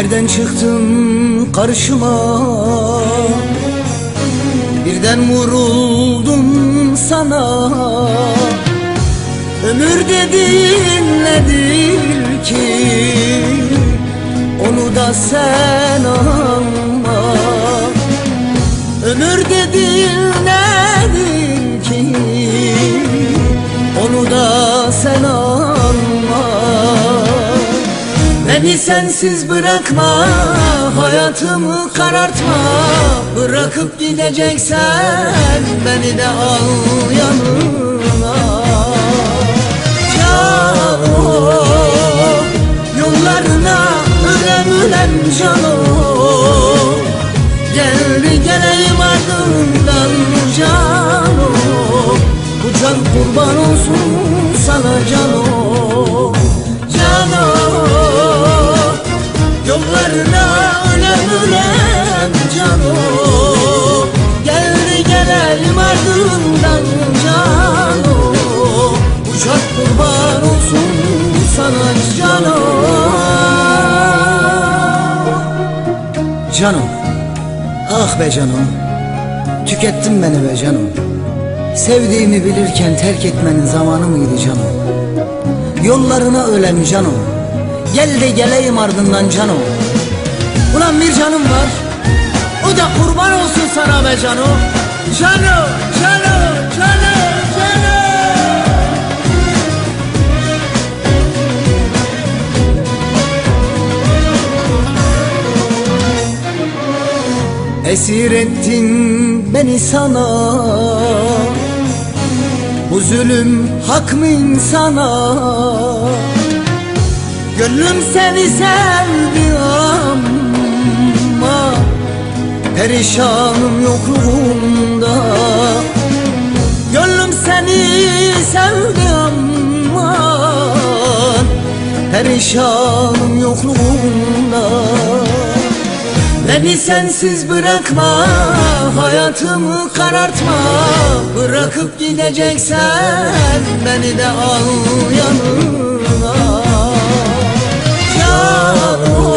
Nereden çıktın karşıma? Birden vuruldum sana. Ömür dediğin nedir ki? Onu da sen anla. Ömür dediğin nedir ki? Onu da sen anla Beni sensiz bırakma Hayatımı karartma. Bırakıp gideceksen Beni de al yanına. Cano Yollarına ölen ölen cano Geldi geleyim ardından cano Bu can kurban olsun sana cano Canım. Ah be canım. Tükettin beni be canım. Sevdiğimi bilirken terk etmenin zamanı mıydı canım? Yollarına ölen canım. Gel de geleyim ardından canım. Ulan bir canım var. O da kurban olsun sana be Canım, canım, canım, Esir ettin beni sana. Bu zulüm hak mı insana? Gönlüm seni sevdi ama Perişanım yokluğunda. Gönlüm seni sevdi ama Perişanım yokluğunda Beni sensiz bırakma Hayatımı karartma. Bırakıp gideceksen Beni de al yanına. Cano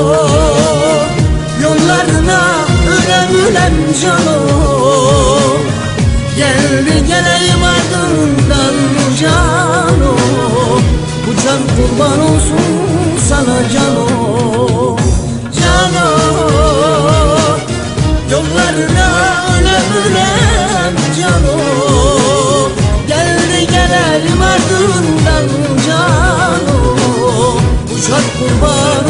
Yollarına ölen ölen cano Geldi geleyim ardından cano Bu can kurban olsun sana cano Cano ölen cano Geldi gelelim ardından cano Uçak kurban